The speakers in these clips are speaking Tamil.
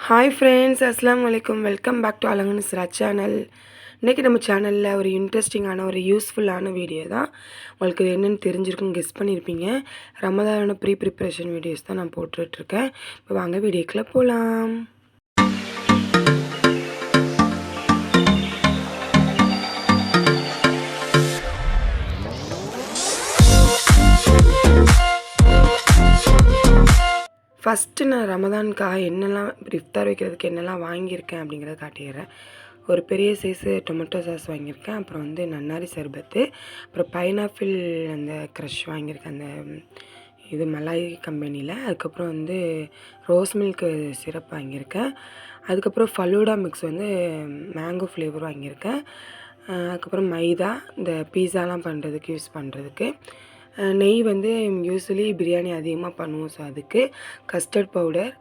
ஹாய் ஃப்ரெண்ட்ஸ் அஸ்லாம் வலைக்கம் welcome back to Alangan Sira channel இன்றைக்கி நம்ம சேனலில் ஒரு இன்ட்ரெஸ்டிங்கான ஒரு யூஸ்ஃபுல்லான வீடியோ தான். உங்களுக்கு என்னென்னு தெரிஞ்சிருக்கும் கெஸ் பண்ணியிருப்பீங்க ரமதான ப்ரீ ப்ரிப்பரேஷன் வீடியோஸ் தான் நான் போட்டுட்ருக்கேன் இப்போ வாங்க வீடியோக்குள்ளே போகலாம் ஃபஸ்ட்டு நான் ரமதானுக்காக என்னெல்லாம் இஃப்தார் வைக்கிறதுக்கு என்னெல்லாம் வாங்கியிருக்கேன் அப்படிங்கிறத காட்டிடுறேன். ஒரு பெரிய சைஸு டொமேட்டோ சாஸ் வாங்கியிருக்கேன். அப்புறம் வந்து நன்னாரி சர்பத்து. அப்புறம் பைனாப்பிள் அந்த க்ரஷ் வாங்கியிருக்கேன். அந்த இது மலாய் கம்பெனியில். அதுக்கப்புறம் வந்து ரோஸ் மில்க் சிரப் வாங்கியிருக்கேன். அதுக்கப்புறம் ஃபலூடா மிக்ஸ் வந்து மேங்கோ ஃப்ளேவர் வாங்கியிருக்கேன். அதுக்கப்புறம் மைதா இந்த பீஸாலாம் பண்ணுறதுக்கு யூஸ் பண்ணுறதுக்கு நெய் வந்து யூஸ்வலி பிரியாணி அதிகமாக பண்ணுவோம். ஸோ அதுக்கு கஸ்டர்ட் பவுடர்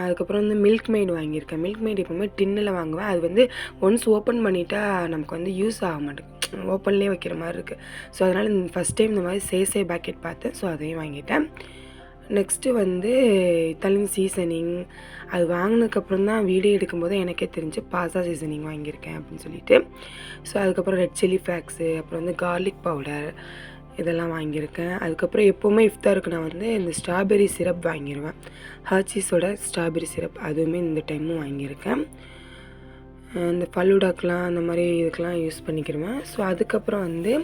அதுக்கப்புறம் வந்து மில்க் மெய்டு வாங்கியிருக்கேன். மில்க் மெய்டு எப்போவுமே டின்னில் வாங்குவேன். அது வந்து ஒன்ஸ் ஓப்பன் பண்ணிட்டா நமக்கு வந்து யூஸ் ஆக மாட்டேங்குது. ஓப்பன்லேயே வைக்கிற மாதிரி இருக்குது ஸோ அதனால் ஃபஸ்ட் டைம் இந்த மாதிரி சேசே பேக்கெட் பார்த்தேன். ஸோ அதையும் வாங்கிட்டேன். நெக்ஸ்ட்டு வந்து இத்தாலியன் சீசனிங் அது வாங்கினதுக்கப்புறம் தான் வீடியோ எடுக்கும்போது எனக்கே தெரிஞ்சு பாசா சீசனிங் வாங்கியிருக்கேன் அப்படின்னு சொல்லிட்டு. ஸோ அதுக்கப்புறம் ரெட் சில்லி ஃபேக்ஸு அப்புறம் வந்து கார்லிக் பவுடர் இதெல்லாம் வாங்கியிருக்கேன். அதுக்கப்புறம் எப்போவுமே இஃப்தாருக்கு நான் வந்து இந்த ஸ்ட்ராபெரி சிரப் வாங்கிடுவேன் ஹாச்சீஸோட ஸ்ட்ராபெரி சிரப் அதுவுமே இந்த டைமும் வாங்கியிருக்கேன். இந்த பல்லுடாக்கெலாம் அந்த மாதிரி இதுக்கெலாம் யூஸ் பண்ணிக்கிடுவேன் ஸோ அதுக்கப்புறம் வந்து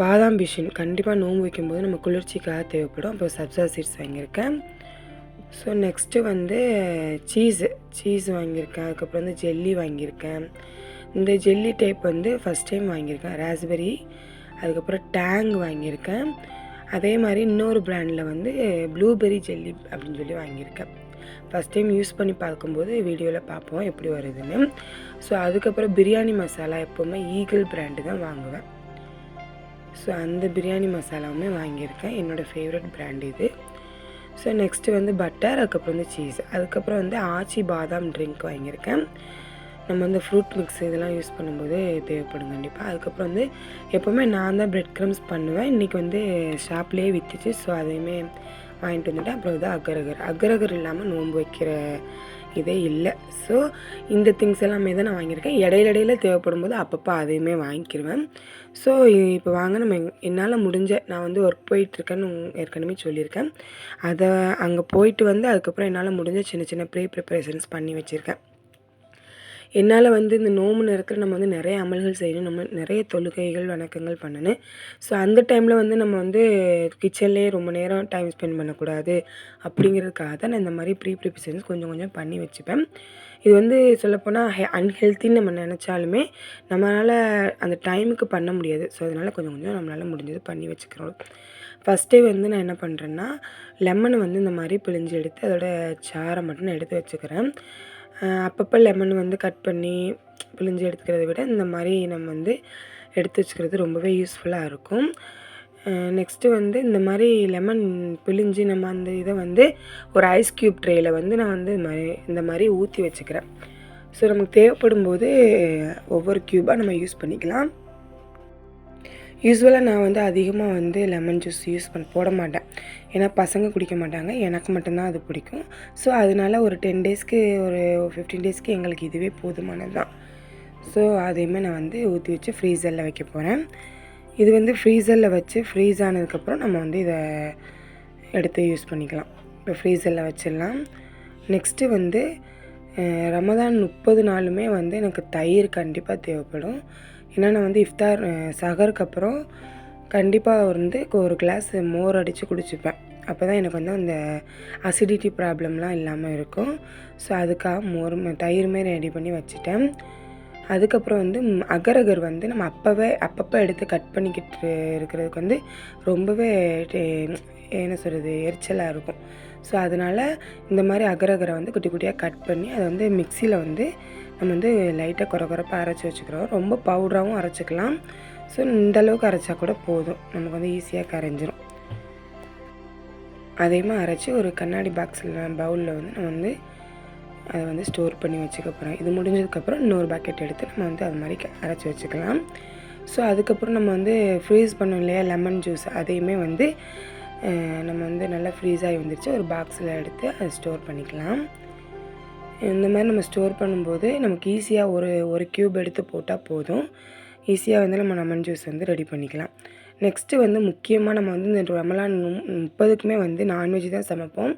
பாதாம் பிஷின். கண்டிப்பாக நோம்பு வைக்கும்போது நம்ம குளிர்ச்சிக்காக தேவைப்படும். அப்புறம் சப்ஸா சீட்ஸ் வாங்கியிருக்கேன். ஸோ நெக்ஸ்ட்டு வந்து சீஸு. சீஸ் வாங்கியிருக்கேன். அதுக்கப்புறம் வந்து ஜெல்லி வாங்கியிருக்கேன். இந்த ஜெல்லி டைப் வந்து ஃபஸ்ட் டைம் வாங்கியிருக்கேன். ராஸ்பெரி அதுக்கப்புறம் டேங் வாங்கியிருக்கேன். அதே மாதிரி இன்னொரு ப்ராண்டில் வந்து ப்ளூபெரி ஜெல்லி அப்படின்னு சொல்லி வாங்கியிருக்கேன். ஃபஸ்ட் டைம் யூஸ் பண்ணி பார்க்கும்போது வீடியோவில் பார்ப்போம் எப்படி வருதுன்னு. ஸோ அதுக்கப்புறம் பிரியாணி மசாலா எப்போவுமே ஈகிள் பிராண்டு தான் வாங்குவேன். ஸோ அந்த பிரியாணி மசாலாவுமே வாங்கியிருக்கேன். என்னோடய ஃபேவரட் பிராண்ட் இது. ஸோ நெக்ஸ்ட்டு வந்து பட்டர் அதுக்கப்புறம் வந்து சீஸ் அதுக்கப்புறம் வந்து ஆச்சி பாதாம் ட்ரிங்க் வாங்கியிருக்கேன். நம்ம வந்து ஃப்ரூட் மிக்ஸ் இதெல்லாம் யூஸ் பண்ணும்போது தேவைப்படும் கண்டிப்பாக அதுக்கப்புறம் வந்து எப்போவுமே நான் தான் ப்ரெட் க்ரம்ஸ் பண்ணுவேன். இன்றைக்கி வந்து ஷாப்லேயே விற்றுச்சு ஸோ அதையுமே வாங்கிட்டு வந்துட்டேன். அப்புறம் வந்து அகரகர். அகரகர் இல்லாமல் நோன்பு வைக்கிற இதே இல்லை. ஸோ இந்த திங்ஸ் எல்லாமே தான் நான் வாங்கியிருக்கேன். இடையில இடையில தேவைப்படும் போது அப்பப்போ அதையுமே வாங்கிக்கிடுவேன் ஸோ இப்போ வாங்க நம்ம என்னால் முடிஞ்ச நான் வந்து ஒர்க் போயிட்டுருக்கேன்னு ஏற்கனவே சொல்லியிருக்கேன். அதை அங்கே போயிட்டு வந்து அதுக்கப்புறம் என்னால் முடிஞ்ச சின்ன சின்ன ப்ரீ ப்ரிப்பரேஷன்ஸ் பண்ணி வச்சுருக்கேன். என்னால் வந்து இந்த நோம்பு நேரத்தில் நம்ம வந்து நிறைய அமல்கள் செய்யணும். நம்ம நிறைய தொழுகைகள் வணக்கங்கள் பண்ணணும். ஸோ அந்த டைமில் வந்து நம்ம வந்து கிச்சன்லேயே ரொம்ப நேரம் டைம் ஸ்பெண்ட் பண்ணக்கூடாது. அப்படிங்கிறதுக்காக தான் நான் இந்த மாதிரி ப்ரீ ப்ரிப்பரேஷன்ஸ் கொஞ்சம் கொஞ்சம் பண்ணி வச்சுப்பேன். இது வந்து சொல்லப்போனால் ஹெ அன்ஹெல்த்தின்னு நம்ம நினச்சாலுமே நம்மளால் அந்த டைமுக்கு பண்ண முடியாது. ஸோ அதனால் கொஞ்சம் கொஞ்சம் நம்மளால் முடிஞ்சது பண்ணி வச்சுக்கிறோம். ஃபஸ்ட்டே வந்து நான் என்ன பண்ணுறேன்னா லெமனை வந்து இந்த மாதிரி பிழிஞ்சு எடுத்து அதோட சாரை மட்டும் நான் எடுத்து வச்சுக்கிறேன். அப்பப்போ லெமன் வந்து கட் பண்ணி பிழிஞ்சு எடுத்துக்கிறத விட இந்த மாதிரி நம்ம வந்து எடுத்து வச்சுக்கிறது ரொம்பவே யூஸ்ஃபுல்லாக இருக்கும். நெக்ஸ்ட்டு வந்து இந்த மாதிரி லெமன் பிழிஞ்சு நம்ம அந்த இதை வந்து ஒரு ஐஸ் க்யூப் ட்ரேயில் வந்து நான் வந்து இந்த மாதிரி இந்த மாதிரி ஊற்றி வச்சுக்கிறேன். ஸோ நமக்கு தேவைப்படும் போது ஒவ்வொரு க்யூபாக நம்ம யூஸ் பண்ணிக்கலாம். யூஸ்வலாக நான் வந்து அதிகமாக வந்து லெமன் ஜூஸ் யூஸ் பண்ண போட மாட்டேன். ஏன்னா பசங்க குடிக்க மாட்டாங்க. எனக்கு மட்டும்தான் அது பிடிக்கும். ஸோ அதனால் ஒரு டென் டேஸ்க்கு ஒரு ஃபிஃப்டீன் டேஸ்க்கு எங்களுக்கு இதுவே போதுமானது தான் ஸோ அதையுமே நான் வந்து ஊற்றி வச்சு ஃப்ரீசரில் வைக்க போகிறேன் இது வந்து ஃப்ரீசரில் வச்சு ஃப்ரீஸ் ஆனதுக்கப்புறம் நம்ம வந்து இதை எடுத்து யூஸ் பண்ணிக்கலாம். இப்போ ஃப்ரீசரில் வச்சிடலாம். நெக்ஸ்ட்டு வந்து ரமதான் முப்பது நாளுமே வந்து எனக்கு தயிர் கண்டிப்பாக தேவைப்படும். ஏன்னா நான் வந்து இஃப்தார் சகருக்கு அப்புறம் கண்டிப்பாக வந்து ஒரு கிளாஸ் மோர் அடித்து குடிச்சுப்பேன். அப்போ தான் எனக்கு வந்து அந்த அசிடிட்டி ப்ராப்ளம்லாம் இல்லாமல் இருக்கும். ஸோ அதுக்காக மோர் தயிருமே ரெடி பண்ணி வச்சுட்டேன். அதுக்கப்புறம் வந்து அகரகர் வந்து நம்ம அப்போவே அப்பப்போ எடுத்து கட் பண்ணிக்கிட்டு இருக்கிறதுக்கு வந்து ரொம்பவே என்ன சொல்கிறது எரிச்சலாக இருக்கும். ஸோ அதனால் இந்த மாதிரி அகரகரை வந்து குட்டி குட்டியாக கட் பண்ணி அதை வந்து மிக்சியில் வந்து நம்ம வந்து லைட்டாக குறை குறைப்பாக அரைச்சி வச்சுக்கிறோம். ரொம்ப பவுடராகவும் அரைச்சிக்கலாம். ஸோ இந்தளவுக்கு அரைச்சா கூட போதும். நமக்கு வந்து ஈஸியாக கரைஞ்சிரும். அதையுமே அரைச்சி ஒரு கண்ணாடி பாக்ஸில் பவுலில் வந்து நம்ம வந்து அதை வந்து ஸ்டோர் பண்ணி வச்சுக்க போகிறோம் இது முடிஞ்சதுக்கப்புறம் இன்னொரு பாக்கெட் எடுத்து நம்ம வந்து அது மாதிரி அரைச்சி வச்சுக்கலாம். ஸோ அதுக்கப்புறம் நம்ம வந்து ஃப்ரீஸ் பண்ணோம் இல்லையா லெமன் ஜூஸ் அதையுமே வந்து நம்ம வந்து நல்லா ஃப்ரீஸ் ஆகி வந்துருச்சு. ஒரு பாக்ஸில் எடுத்து அதை ஸ்டோர் பண்ணிக்கலாம். இந்த மாதிரி நம்ம ஸ்டோர் பண்ணும்போது நமக்கு ஈஸியாக ஒரு ஒரு க்யூப் எடுத்து போட்டால் போதும். ஈஸியாக வந்து நம்ம லெமன் ஜூஸ் வந்து ரெடி பண்ணிக்கலாம். நெக்ஸ்ட்டு வந்து முக்கியமாக நம்ம வந்து இந்த ரமலான் முப்பதுக்குமே வந்து நான்வெஜ் தான் சமைப்போம்.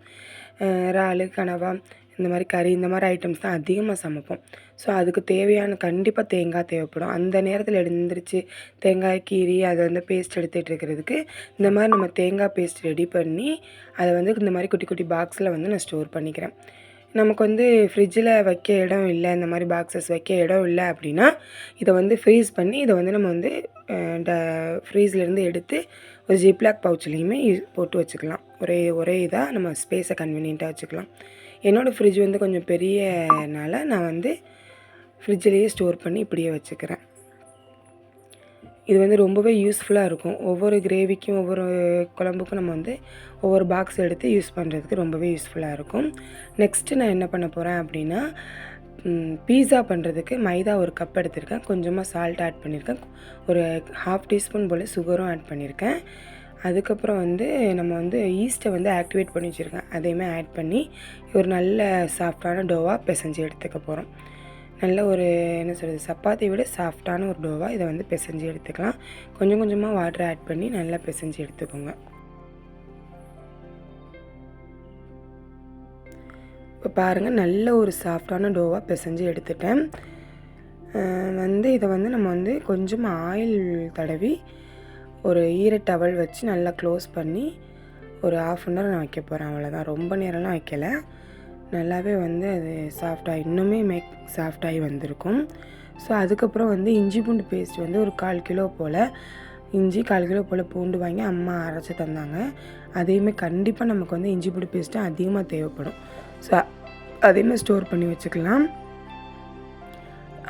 இறால் கனவா இந்த மாதிரி கறி இந்த மாதிரி ஐட்டம்ஸ் தான் அதிகமாக சமைப்போம். ஸோ அதுக்கு தேவையான கண்டிப்பாக தேங்காய் தேவைப்படும். அந்த நேரத்தில் எழுந்திரிச்சு தேங்காய் கீரி அதை வந்து பேஸ்ட் எடுத்துகிட்டு இருக்கிறதுக்கு இந்த மாதிரி நம்ம தேங்காய் பேஸ்ட் ரெடி பண்ணி அதை வந்து இந்த மாதிரி குட்டி குட்டி பாக்ஸில் வந்து நான் ஸ்டோர் பண்ணிக்கிறேன். நமக்கு வந்து ஃப்ரிட்ஜில் வைக்க இடம் இல்லை இந்த மாதிரி பாக்ஸஸ் வைக்க இடம் இல்லை அப்படின்னா இதை வந்து ஃப்ரீஸ் பண்ணி இதை வந்து நம்ம வந்து ட ஃப்ரீஸ்லேருந்து எடுத்து ஒரு ஜிப்லாக் பவுச்சிலையுமே போட்டு வச்சுக்கலாம். ஒரே ஒரே இதாக நம்ம ஸ்பேஸை கன்வீனியண்ட்டாக வச்சுக்கலாம். என்னோடய ஃப்ரிட்ஜ் வந்து கொஞ்சம் பெரியனால நான் வந்து ஃப்ரிட்ஜிலேயே ஸ்டோர் பண்ணி இப்படியே வச்சுக்கிறேன். இது வந்து ரொம்பவே யூஸ்ஃபுல்லாக இருக்கும். ஒவ்வொரு கிரேவிக்கும் ஒவ்வொரு குழம்புக்கும் நம்ம வந்து ஒவ்வொரு பாக்ஸ் எடுத்து யூஸ் பண்ணுறதுக்கு ரொம்பவே யூஸ்ஃபுல்லாக இருக்கும். நெக்ஸ்ட்டு நான் என்ன பண்ண போகிறேன் அப்படின்னா பீஸா பண்ணுறதுக்கு மைதா ஒரு கப் எடுத்திருக்கேன். கொஞ்சமாக சால்ட் ஆட் பண்ணியிருக்கேன் ஒரு ஹாஃப் டீஸ்பூன் போல் சுகரும் ஆட் பண்ணியிருக்கேன் அதுக்கப்புறம் வந்து நம்ம வந்து ஈஸ்ட்டை வந்து ஆக்டிவேட் பண்ணி வச்சுருக்கேன். அதையுமே ஆட் பண்ணி ஒரு நல்ல சாஃப்டான டோவாக பிசைஞ்சு எடுத்துக்க போகிறோம் நல்ல ஒரு என்ன சொல்கிறது சப்பாத்தியை விட சாஃப்டான ஒரு டோவாக இதை வந்து பிசைஞ்சு எடுத்துக்கலாம். கொஞ்சம் கொஞ்சமாக வாட்டர் ஆட் பண்ணி நல்லா பிசைஞ்சு எடுத்துக்கோங்க. இப்போ பாருங்கள் நல்ல ஒரு சாஃப்டான டோவாக பிசைஞ்சு எடுத்துட்டேன். வந்து இதை வந்து நம்ம வந்து கொஞ்சமாக ஆயில் தடவி ஒரு ஈர டவல் வச்சு நல்லா க்ளோஸ் பண்ணி ஒரு ஆஃப் அன் ஹவர் நான் வைக்க போகிறேன் அவ்வளோதான் ரொம்ப நேரம்லாம் வைக்கலை. நல்லாவே வந்து அது சாஃப்டாக இன்னுமே மேக் சாஃப்டாகி வந்திருக்கும். ஸோ அதுக்கப்புறம் வந்து இஞ்சி பூண்டு பேஸ்ட் வந்து ஒரு கால் கிலோ போல் இஞ்சி கால் கிலோ போல் பூண்டு வாங்கி அம்மா அரைச்சி தந்தாங்க. அதையுமே கண்டிப்பாக நமக்கு வந்து இஞ்சி பூண்டு பேஸ்ட்டு அதிகமாக தேவைப்படும். ஸோ அதையுமே ஸ்டோர் பண்ணி வச்சுக்கலாம்.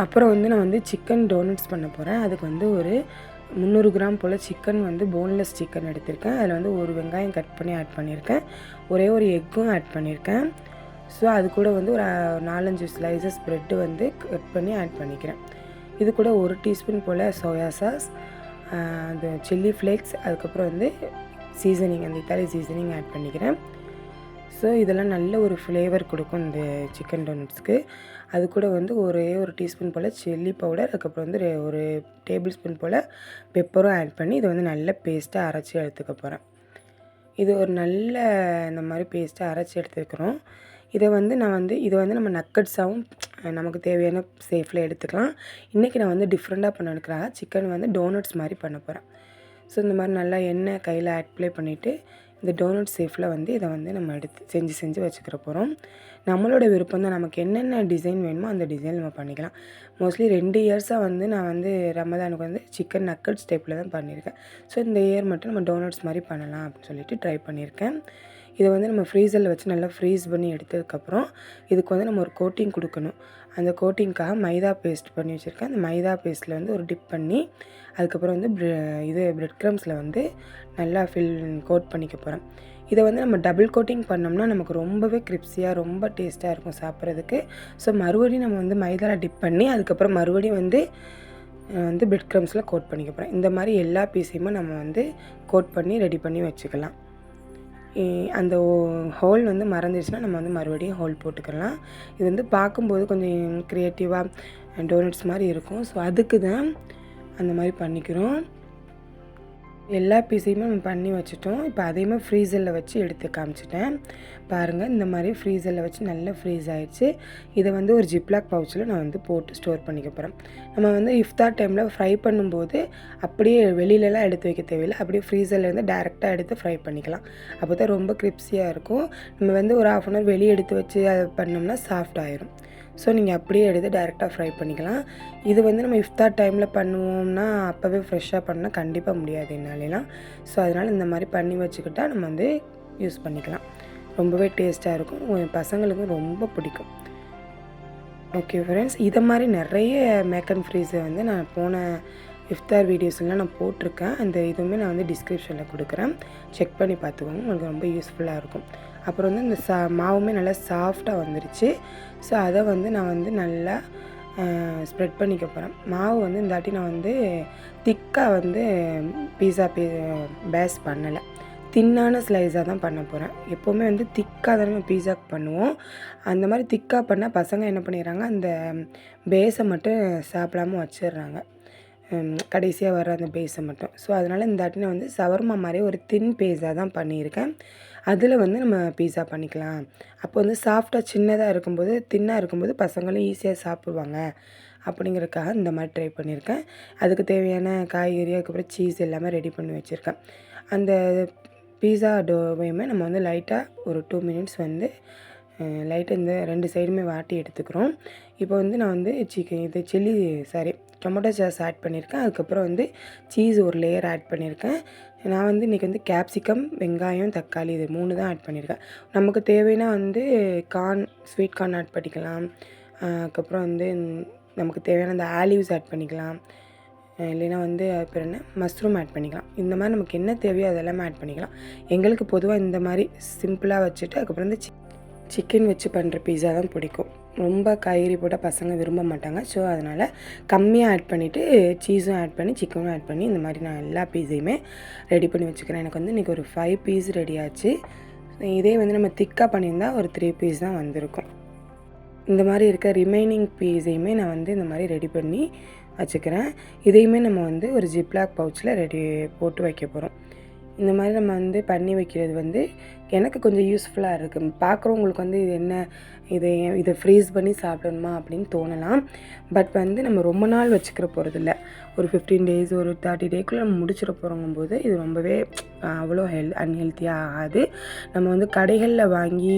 அப்புறம் வந்து நான் வந்து சிக்கன் டோனட்ஸ் பண்ண போகிறேன் அதுக்கு வந்து ஒரு முந்நூறு கிராம் போல் சிக்கன் வந்து போன்லெஸ் சிக்கன் எடுத்திருக்கேன். அதில் வந்து ஒரு வெங்காயம் கட் பண்ணி ஆட் பண்ணியிருக்கேன். ஒரே ஒரு எக்கும் ஆட் பண்ணியிருக்கேன். ஸோ அது கூட வந்து ஒரு நாலஞ்சு ஸ்லைசஸ் ப்ரெட்டு வந்து கட் பண்ணி ஆட் பண்ணிக்கிறேன். இது கூட ஒரு டீஸ்பூன் போல் சோயா சாஸ் அந்த சில்லி ஃப்ளேக்ஸ் அதுக்கப்புறம் வந்து சீசனிங் அந்த இத்தாலி சீசனிங் ஆட் பண்ணிக்கிறேன். ஸோ இதெல்லாம் நல்ல ஒரு ஃப்ளேவர் கொடுக்கும் இந்த சிக்கன் டோனட்ஸ்க்கு அது கூட வந்து ஒரே ஒரு டீஸ்பூன் போல் சில்லி பவுடர் அதுக்கப்புறம் வந்து ரெ- ஒரு டேபிள் ஸ்பூன் போல் பெப்பரும் ஆட் பண்ணி இதை வந்து நல்ல பேஸ்ட்டாக அரைச்சி எடுத்துக்க போகிறேன் இது ஒரு நல்ல இந்த மாதிரி பேஸ்ட்டாக அரைச்சி எடுத்துக்கிறோம் இதை வந்து நான் வந்து இதை வந்து நம்ம நக்கட்ஸாகவும் நமக்கு தேவையான சேஃபில் எடுத்துக்கலாம். இன்றைக்கி நான் வந்து டிஃப்ரெண்ட்டாக பண்ண எடுக்கிறேன் சிக்கன் வந்து டோனட்ஸ் மாதிரி பண்ண போகிறேன் ஸோ இந்த மாதிரி நல்லா எண்ணெய் கையில் அப்ளை பண்ணிவிட்டு இந்த டோனட் சேஃபில் வந்து இதை வந்து நம்ம எடுத்து செஞ்சு செஞ்சு வச்சுக்கிற போகிறோம் நம்மளோட விருப்பம் தான் நமக்கு என்னென்ன டிசைன் வேணுமோ அந்த டிசைன் நம்ம பண்ணிக்கலாம். மோஸ்ட்லி ரெண்டு இயர்ஸாக வந்து நான் வந்து ரமதானுக்கு வந்து சிக்கன் நக்கட்ஸ் டைப்பில் தான் பண்ணியிருக்கேன். ஸோ இந்த இயர் மட்டும் நம்ம டோனட்ஸ் மாதிரி பண்ணலாம் அப்படின்னு சொல்லிட்டு ட்ரை பண்ணியிருக்கேன். இதை வந்து நம்ம ஃப்ரீசரில் வச்சு நல்லா ஃப்ரீஸ் பண்ணி எடுத்ததுக்கப்புறம் இதுக்கு வந்து நம்ம ஒரு கோட்டிங் கொடுக்கணும். அந்த கோட்டிங்க்காக மைதா பேஸ்ட் பண்ணி வச்சுருக்கேன். அந்த மைதா பேஸ்ட்டில் வந்து ஒரு டிப் பண்ணி அதுக்கப்புறம் வந்து இது பிரெட் க்ரம்ஸில் வந்து நல்லா ஃபில் கோட் பண்ணிக்க போகிறேன் இதை வந்து நம்ம டபுள் கோட்டிங் பண்ணோம்னா நமக்கு ரொம்பவே கிரிப்ஸியாக ரொம்ப டேஸ்ட்டாக இருக்கும் சாப்பிட்றதுக்கு. ஸோ மறுபடியும் நம்ம வந்து மைதாவில் டிப் பண்ணி அதுக்கப்புறம் மறுபடியும் வந்து வந்து பிரெட் க்ரம்ஸில் கோட் பண்ணிக்க போகிறேன் இந்த மாதிரி எல்லா பீஸையுமே நம்ம வந்து கோட் பண்ணி ரெடி பண்ணி வச்சுக்கலாம். அந்த ஹோல் வந்து மறந்துடுச்சுன்னா நம்ம வந்து மறுபடியும் ஹோல் போட்டுக்கலாம். இது வந்து பார்க்கும்போது கொஞ்சம் க்ரியேட்டிவாக டோனட்ஸ் மாதிரி இருக்கும். ஸோ அதுக்கு தான் அந்த மாதிரி பண்ணிக்கிறோம். எல்லா பீஸையுமே நம்ம பண்ணி வச்சுட்டோம். இப்போ அதையுமே ஃப்ரீசரில் வச்சு எடுத்து காமிச்சிட்டேன். பாருங்கள் இந்த மாதிரி ஃப்ரீசரில் வச்சு நல்லா ஃப்ரீஸ் ஆகிடுச்சு இதை வந்து ஒரு ஜிப்லாக் பவுச்சில் நான் வந்து போட்டு ஸ்டோர் பண்ணிக்க போகிறேன் நம்ம வந்து இஃப்தார் டைமில் ஃப்ரை பண்ணும்போது அப்படியே வெளியிலலாம் எடுத்து வைக்க தேவையில்லை. அப்படியே ஃப்ரீசர்லேருந்து டேரெக்டாக எடுத்து ஃப்ரை பண்ணிக்கலாம். அப்போ தான் ரொம்ப கிரிப்ஸியாக இருக்கும். நம்ம வந்து ஒரு ஆஃப் அன் ஹவர் வெளியே எடுத்து வச்சு அதை பண்ணோம்னா சாஃப்ட் ஆயிரும். ஸோ நீங்கள் அப்படியே எடுத்து டேரெக்டாக ஃப்ரை பண்ணிக்கலாம். இது வந்து நம்ம இஃப்தார் டைமில் பண்ணுவோம்னா அப்போவே ஃப்ரெஷ்ஷாக பண்ணால் கண்டிப்பாக முடியாது என்னாலலாம். ஸோ அதனால் இந்த மாதிரி பண்ணி வச்சுக்கிட்டால் நம்ம வந்து யூஸ் பண்ணிக்கலாம். ரொம்பவே டேஸ்ட்டாக இருக்கும். உங்க பசங்களுக்கும் ரொம்ப பிடிக்கும். ஓகே ஃப்ரெண்ட்ஸ் இதை மாதிரி நிறைய மேக் அண்ட் ஃப்ரீஸை வந்து நான் போன இஃப்தார் வீடியோஸ்லாம் நான் போட்டிருக்கேன். அந்த இதுவுமே நான் வந்து டிஸ்கிரிப்ஷனில் கொடுக்குறேன். செக் பண்ணி பார்த்துக்கோங்க. உங்களுக்கு ரொம்ப யூஸ்ஃபுல்லாக இருக்கும். அப்புறம் வந்து இந்த சா மாவுமே நல்லா சாஃப்டாக வந்துருச்சு. ஸோ அதை வந்து நான் வந்து நல்லா ஸ்ப்ரெட் பண்ணிக்க போகிறேன் மாவு வந்து இந்தாட்டி நான் வந்து திக்காக வந்து பீஸா பீ பேஸ் பண்ணலை. தின்னான ஸ்லைஸாக தான் பண்ண போகிறேன் எப்போவுமே வந்து திக்காக தானே நம்ம பீஸாக்கு பண்ணுவோம். அந்த மாதிரி திக்காக பண்ணால் பசங்க என்ன பண்ணிடுறாங்க அந்த பேஸை மட்டும் சாப்பிடாம வச்சிடுறாங்க. கடைசியாக வர்ற அந்த பேஸை மட்டும். ஸோ அதனால் இந்த அட்டினை நான் வந்து சவர்மா மாதிரி ஒரு தின் பேஸாக தான் பண்ணியிருக்கேன். அதில் வந்து நம்ம பீஸா பண்ணிக்கலாம். அப்போ வந்து சாஃப்டாக சின்னதாக இருக்கும்போது தின்னாக இருக்கும்போது பசங்களும் ஈஸியாக சாப்பிடுவாங்க. அப்படிங்கிறதுக்காக இந்த மாதிரி ட்ரை பண்ணியிருக்கேன். அதுக்கு தேவையான காய்கறி அதுக்கப்புறம் சீஸ் எல்லாமே ரெடி பண்ணி வச்சுருக்கேன். அந்த பீஸா டோவையுமே நம்ம வந்து லைட்டாக ஒரு டூ மினிட்ஸ் வந்து லைட்டாக இந்த ரெண்டு சைடுமே வாட்டி எடுத்துக்கிறோம். இப்போ வந்து நான் வந்து சிக்கன் இது chilli sorry tomato sauce add பண்ணியிருக்கேன். அதுக்கப்புறம் வந்து சீஸ் ஒரு லேயர் ஆட் பண்ணியிருக்கேன். நான் வந்து இன்றைக்கி வந்து கேப்சிகம் வெங்காயம் தக்காளி இது மூணு தான் ஆட் பண்ணியிருக்கேன். நமக்கு தேவைன்னா வந்து கார்ன் ஸ்வீட் கார்ன் ஆட் பண்ணிக்கலாம். அதுக்கப்புறம் வந்து நமக்கு தேவையான அந்த ஆலிவ்ஸ் ஆட் பண்ணிக்கலாம். இல்லைன்னா வந்து அப்புறம் என்ன? மஷ்ரூம் ஆட் பண்ணிக்கலாம். இந்த மாதிரி நமக்கு என்ன தேவையோ அதெல்லாமே ஆட் பண்ணிக்கலாம். எங்களுக்கு பொதுவாக இந்த மாதிரி சிம்பிளாக வச்சுட்டு அதுக்கப்புறம் வந்து சிக்கன் வச்சு பண்ணுற பீஸா தான் பிடிக்கும். ரொம்ப காய்கறி போட்டால் பசங்க விரும்ப மாட்டாங்க. ஸோ அதனால் கம்மியாக ஆட் பண்ணிவிட்டு சீஸும் ஆட் பண்ணி சிக்கனும் ஆட் பண்ணி இந்த மாதிரி நான் எல்லா பீஸையுமே ரெடி பண்ணி வச்சுக்கிறேன். எனக்கு வந்து இன்றைக்கி ஒரு ஃபைவ் பீஸ் ரெடி ஆச்சு. இதே வந்து நம்ம திக்காக பண்ணியிருந்தால் ஒரு த்ரீ பீஸ் தான் வந்திருக்கும். இந்த மாதிரி இருக்க ரிமைனிங் பீஸையுமே நான் வந்து இந்த மாதிரி ரெடி பண்ணி வச்சுக்கிறேன். இதையுமே நம்ம வந்து ஒரு ஜிப்லாக் பவுச்சில் ரெடி போட்டு வைக்க போகிறோம் இந்த மாதிரி நம்ம வந்து பண்ணி வைக்கிறது வந்து எனக்கு கொஞ்சம் யூஸ்ஃபுல்லாக இருக்குது பார்க்குறவங்களுக்கு வந்து இது என்ன இதை இதை ஃப்ரீஸ் பண்ணி சாப்பிடணுமா அப்படின்னு தோணலாம். பட் வந்து நம்ம ரொம்ப நாள் வச்சுக்கிற போகிறதில்ல ஒரு ஃபிஃப்டீன் டேஸ் ஒரு தேர்ட்டி டேக்குள்ளே நம்ம முடிச்சிட போகிறோங்கும்போது இது ரொம்பவே அவ்வளோ ஹெல் அன்ஹெல்த்தியாக ஆகாது. நம்ம வந்து கடைகளில் வாங்கி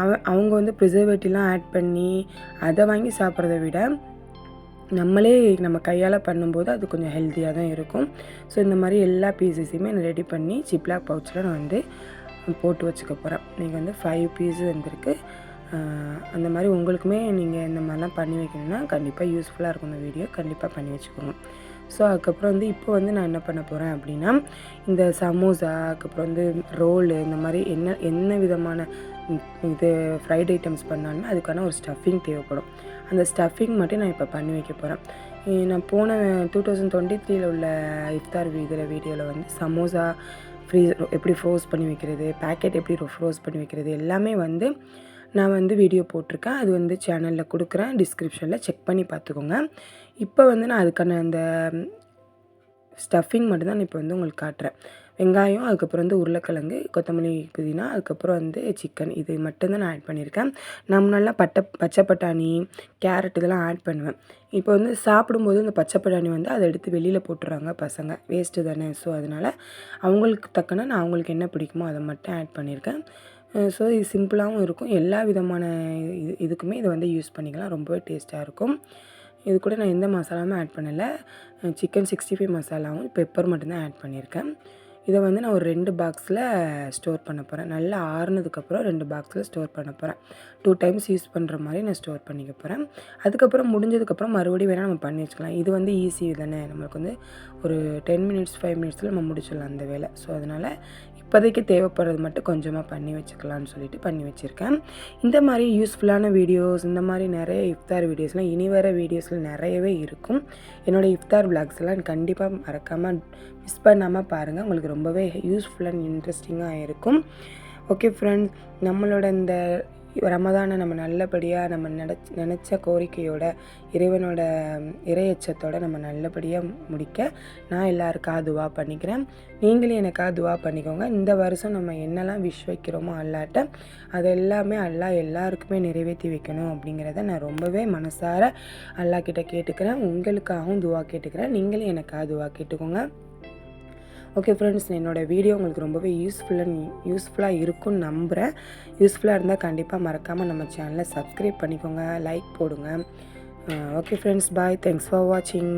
அவ அவங்க வந்து ப்ரிசர்வேட்டிவ்லாம் ஆட் பண்ணி அதை வாங்கி சாப்பிட்றத விட நம்மளே நம்ம கையால் பண்ணும்போது அது கொஞ்சம் ஹெல்த்தியாக தான் இருக்கும். ஸோ இந்த மாதிரி எல்லா பீசஸையுமே நான் ரெடி பண்ணி ஜிப்லாக் பவுச்சில் நான் வந்து போட்டு வச்சுக்க போகிறேன் நீங்கள் வந்து ஃபைவ் பீஸு வந்திருக்கு. அந்த மாதிரி உங்களுக்குமே நீங்கள் இந்த மாதிரிலாம் பண்ணி வைக்கணும்னா கண்டிப்பாக யூஸ்ஃபுல்லாக இருக்கும் இந்த வீடியோ கண்டிப்பாக பண்ணி வச்சுக்கோங்க. ஸோ அதுக்கப்புறம் வந்து இப்போ வந்து நான் என்ன பண்ண போகிறேன் அப்படின்னா இந்த சமோசா அதுக்கப்புறம் வந்து ரோலு இந்த மாதிரி என்ன என்ன விதமான இது ஃப்ரைட் ஐட்டம்ஸ் பண்ணாலுமே அதுக்கான ஒரு ஸ்டஃபிங் தேவைப்படும். அந்த ஸ்டஃபிங் மட்டும் நான் இப்போ பண்ணி வைக்க போகிறேன் நான் போன டூ தௌசண்ட் டுவெண்ட்டி த்ரீயில் உள்ள இஃப்தார் இதில் வீடியோவில் வந்து சமோசா ஃப்ரீஸ் எப்படி ஃப்ரோஸ் பண்ணி வைக்கிறது பேக்கெட் எப்படி ஃப்ரோஸ் பண்ணி வைக்கிறது எல்லாமே வந்து நான் வந்து வீடியோ போட்டிருக்கேன். அது வந்து சேனலில் கொடுக்குறேன். டிஸ்கிரிப்ஷனில் செக் பண்ணி பார்த்துக்கோங்க. இப்போ வந்து நான் அதுக்கான அந்த ஸ்டஃபிங் மட்டும்தான் இப்போ வந்து உங்களுக்கு காட்டுறேன். வெங்காயம் அதுக்கப்புறம் வந்து உருளைக்கிழங்கு கொத்தமல்லி புதினா அதுக்கப்புறம் வந்து சிக்கன் இது மட்டும்தான் நான் ஆட் பண்ணியிருக்கேன். நம்ம நல்லா பட்டை பச்சை பட்டாணி கேரட் இதெல்லாம் ஆட் பண்ணுவேன். இப்போ வந்து சாப்பிடும்போது இந்த பச்சை பட்டாணி வந்து அதை எடுத்து வெளியில் போட்டுறாங்க பசங்க. வேஸ்ட்டு தானே. ஸோ அதனால் அவங்களுக்கு தக்கன நான் அவங்களுக்கு என்ன பிடிக்குமோ அதை மட்டும் ஆட் பண்ணியிருக்கேன். ஸோ இது சிம்பிளாகவும் இருக்கும். எல்லா விதமான இது இதுக்குமே இதை வந்து யூஸ் பண்ணிக்கலாம். ரொம்பவே டேஸ்ட்டாக இருக்கும். இது கூட நான் எந்த மசாலாவும் ஆட் பண்ணலை. சிக்கன் சிக்ஸ்டி ஃபைவ் மசாலாவும் பெப்பர் மட்டும்தான் ஆட் பண்ணியிருக்கேன். இதை வந்து நான் ஒரு ரெண்டு பாக்ஸில் ஸ்டோர் பண்ண போகிறேன். நல்லா ஆறுனதுக்கப்புறம் ரெண்டு பாக்ஸில் ஸ்டோர் பண்ண போகிறேன். டூ டைம்ஸ் யூஸ் பண்ணுற மாதிரி நான் ஸ்டோர் பண்ணிக்க போகிறேன். அதுக்கப்புறம் முடிஞ்சதுக்கப்புறம் மறுபடியும் வேணால் நம்ம பண்ணி வச்சுக்கலாம். இது வந்து ஈஸி தானே. நம்மளுக்கு வந்து ஒரு டென் மினிட்ஸ் ஃபைவ் மினிட்ஸில் நம்ம முடிச்சிடலாம் அந்த வேலை. ஸோ அதனால் இப்போதைக்கு தேவைப்படுறது மட்டும் கொஞ்சமாக பண்ணி வச்சுக்கலான்னு சொல்லிட்டு பண்ணி வச்சுருக்கேன். இந்த மாதிரி யூஸ்ஃபுல்லான வீடியோஸ் இந்த மாதிரி நிறைய இஃப்தார் வீடியோஸ்லாம் இனி வர வீடியோஸில் நிறையவே இருக்கும். என்னோடய இஃப்தார் விளாக்ஸ்லாம் கண்டிப்பாக மறக்காமல் மிஸ் பண்ணாமல் பாருங்கள் உங்களுக்கு ரொம்பவே யூஸ்ஃபுல் அண்ட் இன்ட்ரெஸ்டிங்காக இருக்கும். ஓகே ஃப்ரெண்ட்ஸ் நம்மளோட இந்த ரமதானை நம்ம நல்லபடியாக நம்ம நினச்ச நினச்ச கோரிக்கையோட இறைவனோட இறையச்சத்தோட நம்ம நல்லபடியாக முடிக்க நான் எல்லாருக்காக துவா பண்ணிக்கிறேன். நீங்களும் எனக்காக துவா பண்ணிக்கோங்க. இந்த வருஷம் நம்ம என்னெல்லாம் விஷ் வைக்கிறோமோ அல்லாட்ட அது எல்லாமே அல்லா எல்லாருக்குமே நிறைவேற்றி வைக்கணும் அப்படிங்கிறத நான் ரொம்பவே மனசார அல்லா கிட்ட கேட்டுக்கிறேன். உங்களுக்காகவும் துவா கேட்டுக்கிறேன். நீங்களும் எனக்காக துவா கேட்டுக்கோங்க. ஓகே ஃப்ரெண்ட்ஸ் என்னோடய வீடியோ உங்களுக்கு ரொம்பவே யூஸ்ஃபுல்லாக யூஸ்ஃபுல்லாக இருக்கும்னு நம்புகிறேன் யூஸ்ஃபுல்லாக இருந்தால் கண்டிப்பாக மறக்காமல் நம்ம சேனலை சப்ஸ்கிரைப் பண்ணிக்கோங்க லைக் போடுங்க. Okay friends bye thanks for வாட்சிங்